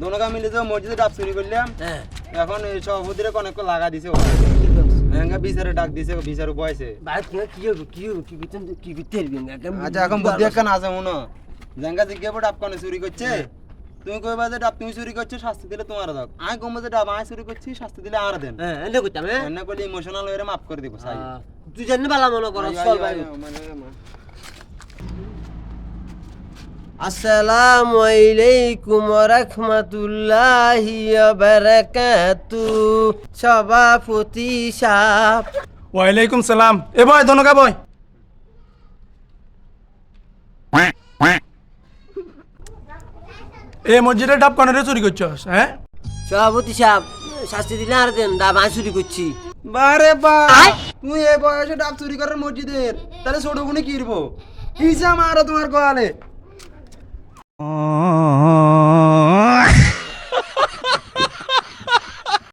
দোনোকা মিলে তো মসজিদে ডাব চুরি করলাম হ্যাঁ। এখন সভাপতিরে অনেক লাগা দিছে বিচারে ডাক দিছে বিচারে বয়সে তুমি কি কি কি করতে কি করতে পারবি না একদম আচ্ছা এখন বুদ্ধি একখান আছে মনে জাঙ্গা জিজ্ঞাসা ডাব কোনে চুরি করছে? তুমি কইবা যে ডাব তুমি চুরি করছ শাস্তি দিলে তোমার দাও। আমি কমবো যে ডাব আমি চুরি করছি শাস্তি দিলে আর দেন। হ্যাঁ করতাম হ্যাঁ। এনে করলে ইমোশনাল হয়ে মাফ করে দিব সাই তুই জানি বালা মনে করো চল ভাই। আইও। আসসালামু আলাইকুম রাহমাতুল্লাহি ওয়া বারাকাতু সভাপতি সাহেব। ওয়ালাইকুম সালাম। এ বয় দনকা বয়। এ মসজিদের ডাব কানে চুরি করছস হ্যাঁ? সভাপতি সাহেব শাস্তি দিলে আর দেন দা মাছ চুরি করছি। বারে বা তুই এই বয়সে ডাব চুরি করার মসজিদের তাহলে ছোট কি করব? কিসে আমার তোমার গোয়ালে। Oh.